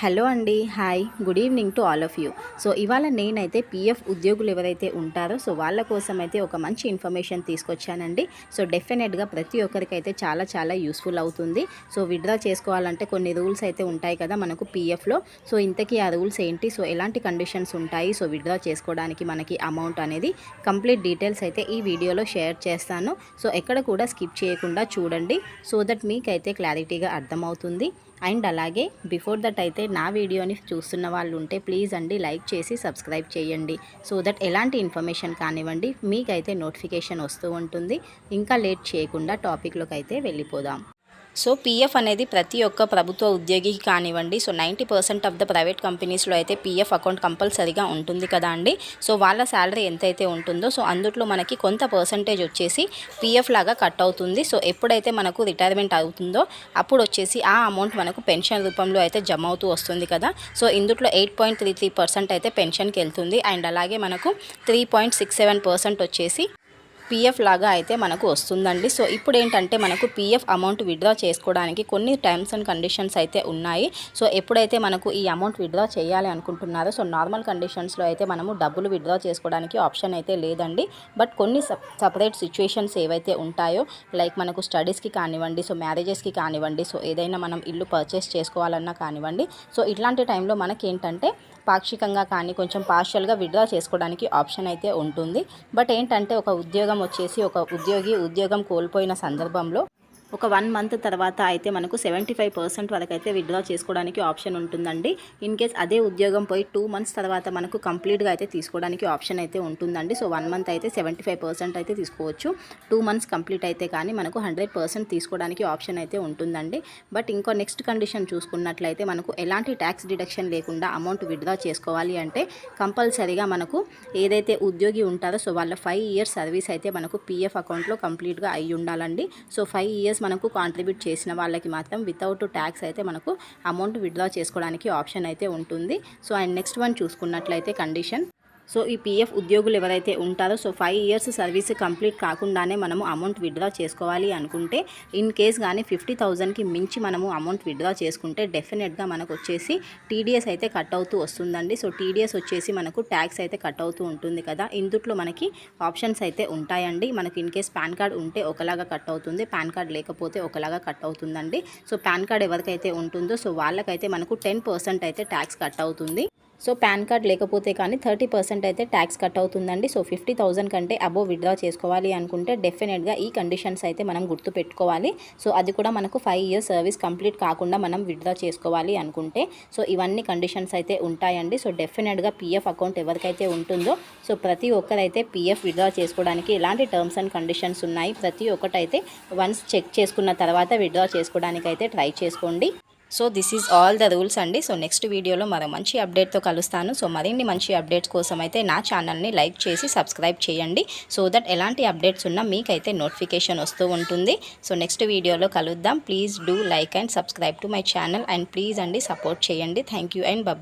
Hello అండి hi good evening to all of you. So ఇవాళ నేనైతే పీఎఫ్ ఉద్యోగులు ఎవరైతే ఉంటారో సో వాళ్ళ కోసం అయితే ఒక మంచి ఇన్ఫర్మేషన్ తీసుకొచ్చానండి. సో డెఫినెట్గా ప్రతి ఒక్కరికైతే చాలా చాలా యూస్ఫుల్ అవుతుంది. సో విత్డ్రా చేసుకోవాలంటే కొన్ని రూల్స్ అయితే ఉంటాయి కదా మనకు పీఎఫ్లో. సో ఇంతకీ ఆ రూల్స్ ఏంటి? సో ఎలాంటి కండిషన్స్ ఉంటాయి? సో విత్డ్రా చేసుకోవడానికి మనకి అమౌంట్ అనేది కంప్లీట్ డీటెయిల్స్ అయితే ఈ వీడియోలో షేర్ చేస్తాను. సో ఎక్కడ కూడా స్కిప్ చేయకుండా చూడండి. సో దట్ మీకైతే క్లారిటీగా అర్థమవుతుంది. అండ్ అలాగే బిఫోర్ దట్ అయితే నా వీడియోని చూస్తున్న వాళ్ళు ఉంటే ప్లీజ్ అండి లైక్ చేసి సబ్స్క్రైబ్ చేయండి. సో దట్ ఎలాంటి ఇన్ఫర్మేషన్ కానివ్వండి మీకైతే నోటిఫికేషన్ వస్తూ ఉంటుంది. ఇంకా లేట్ చేయకుండా టాపిక్లోకి అయితే వెళ్ళిపోదాం. సో పీఎఫ్ అనేది ప్రతి ఒక్క ప్రభుత్వ ఉద్యోగికి కానివ్వండి so ninety percent of the private కంపెనీస్లో అయితే పీఎఫ్ అకౌంట్ కంపల్సరీగా ఉంటుంది కదా అండి. సో వాళ్ళ శాలరీ ఎంతైతే ఉంటుందో సో అందుట్లో మనకి కొంత పర్సంటేజ్ వచ్చేసి పీఎఫ్ లాగా కట్ అవుతుంది. సో ఎప్పుడైతే మనకు రిటైర్మెంట్ అవుతుందో అప్పుడు వచ్చేసి ఆ అమౌంట్ మనకు పెన్షన్ రూపంలో అయితే జమ అవుతూ వస్తుంది కదా. సో ఇందుట్లో eight point three three percent అయితే పెన్షన్కి వెళ్తుంది. అండ్ అలాగే మనకు three point six seven percent వచ్చేసి పీఎఫ్ లాగా అయితే మనకు వస్తుందండి. సో ఇప్పుడు ఏంటంటే మనకు పీఎఫ్ అమౌంట్ విత్డ్రా చేసుకోవడానికి కొన్ని టర్మ్స్ అండ్ కండిషన్స్ అయితే ఉన్నాయి. సో ఎప్పుడైతే మనకు ఈ అమౌంట్ విత్డ్రా చేయాలి అనుకుంటున్నారో సో నార్మల్ కండిషన్స్లో అయితే మనము డబ్బులు విత్డ్రా చేసుకోవడానికి ఆప్షన్ అయితే లేదండి. బట్ కొన్ని సపరేట్ సిచ్యువేషన్స్ ఏవైతే ఉంటాయో లైక్ మనకు స్టడీస్కి కానివ్వండి సో మ్యారేజెస్కి కానివ్వండి సో ఏదైనా మనం ఇల్లు పర్చేస్ చేసుకోవాలన్నా కానివ్వండి సో ఇట్లాంటి టైంలో మనకి ఏంటంటే పాక్షికంగా కానీ కొంచెం పార్షియల్గా విత్డ్రా చేసుకోవడానికి ఆప్షన్ అయితే ఉంటుంది. బట్ ఏంటంటే ఒక ఉద్యోగం వచ్చేసి ఒక ఉద్యోగి ఉద్యోగం కోల్పోయిన సందర్భంలో ఒక వన్ మంత్ తర్వాత అయితే మనకు సెవెంటీ ఫైవ్ పర్సెంట్ వరకు అయితే విత్డ్రా చేసుకోవడానికి ఆప్షన్ ఉంటుందండి. ఇన్ కేస్ అదే ఉద్యోగం పోయి టూ మంత్స్ తర్వాత మనకు కంప్లీట్గా అయితే తీసుకోవడానికి ఆప్షన్ అయితే ఉంటుందండి. సో వన్ మంత్ అయితే సెవెంటీ ఫైవ్ పర్సెంట్ అయితే తీసుకోవచ్చు. టూ మంత్స్ కంప్లీట్ అయితే కానీ మనకు హండ్రెడ్ పర్సెంట్ తీసుకోవడానికి ఆప్షన్ అయితే ఉంటుందండి. బట్ ఇంకో నెక్స్ట్ కండిషన్ చూసుకున్నట్లయితే మనకు ఎలాంటి ట్యాక్స్ డిడక్షన్ లేకుండా అమౌంట్ విత్డ్రా చేసుకోవాలి అంటే కంపల్సరీగా మనకు ఏదైతే ఉద్యోగి ఉంటారో సో వాళ్ళ ఫైవ్ ఇయర్స్ సర్వీస్ అయితే మనకు పీఎఫ్ అకౌంట్లో కంప్లీట్గా అయి ఉండాలండి. సో ఫైవ్ ఇయర్స్ మనకు కాంట్రిబ్యూట్ చేసిన వాళ్ళకి మాత్రం వితౌట్ ట్యాక్స్ అయితే మనకు అమౌంట్ విత్డ్రా చేసుకోవడానికి ఆప్షన్ అయితే ఉంటుంది. సో అండ్ నెక్స్ట్ వన్ చూసుకున్నట్లయితే కండిషన్ సో ఈ పీఎఫ్ ఉద్యోగులు ఎవరైతే ఉంటారో so five years service complete కాకుండానే మనము అమౌంట్ విత్డ్రా చేసుకోవాలి అనుకుంటే ఇన్ కేస్ కానీ ఫిఫ్టీ థౌజండ్కి మించి మనము అమౌంట్ విత్డ్రా చేసుకుంటే డెఫినెట్గా మనకు వచ్చేసి టీడీఎస్ అయితే కట్ అవుతూ వస్తుందండి. సో టీడీఎస్ వచ్చేసి మనకు ట్యాక్స్ అయితే కట్ అవుతూ ఉంటుంది కదా. ఇందుట్లో మనకి ఆప్షన్స్ అయితే ఉంటాయండి. మనకి ఇన్ కేస్ పాన్ కార్డ్ ఉంటే ఒకలాగా కట్ అవుతుంది పాన్ కార్డ్ లేకపోతే ఒకలాగా కట్ అవుతుందండి. సో పాన్ కార్డ్ ఎవరికైతే ఉంటుందో సో వాళ్ళకైతే మనకు టెన్ పర్సెంట్ అయితే ట్యాక్స్ కట్ అవుతుంది. సో పాన్ కార్డ్ లేకపోతే కానీ థర్టీ పర్సెంట్ అయితే ట్యాక్స్ కట్ అవుతుందండి. సో ఫిఫ్టీ థౌసండ్ కంటే అబోవ్ విత్డ్రా చేసుకోవాలి అనుకుంటే డెఫినెట్గా ఈ కండిషన్స్ అయితే మనం గుర్తు పెట్టుకోవాలి. సో అది కూడా మనకు ఫైవ్ ఇయర్స్ సర్వీస్ కంప్లీట్ కాకుండా మనం విత్డ్రా చేసుకోవాలి అనుకుంటే. సో ఇవన్నీ కండిషన్స్ అయితే ఉంటాయండి. సో డెఫినెట్గా పీఎఫ్ అకౌంట్ ఎవరికైతే ఉంటుందో సో ప్రతి ఒక్కరైతే పీఎఫ్ విత్డ్రా చేసుకోవడానికి ఎలాంటి టర్మ్స్ అండ్ కండిషన్స్ ఉన్నాయి ప్రతి ఒక్కటైతే వన్స్ చెక్ చేసుకున్న తర్వాత విత్డ్రా చేసుకోవడానికి అయితే ట్రై చేసుకోండి. So this is all the rules అండి. సో నెక్స్ట్ వీడియోలో మరో మంచి అప్డేట్తో కలుస్తాను. సో మరిన్ని మంచి అప్డేట్స్ కోసం అయితే నా ఛానల్ని లైక్ చేసి సబ్స్క్రైబ్ చేయండి. సో దట్ ఎలాంటి అప్డేట్స్ ఉన్నా మీకైతే నోటిఫికేషన్ వస్తూ ఉంటుంది. సో నెక్స్ట్ వీడియోలో కలుద్దాం. Please do like and subscribe to my channel and please అండి సపోర్ట్ చేయండి. Thank you and bye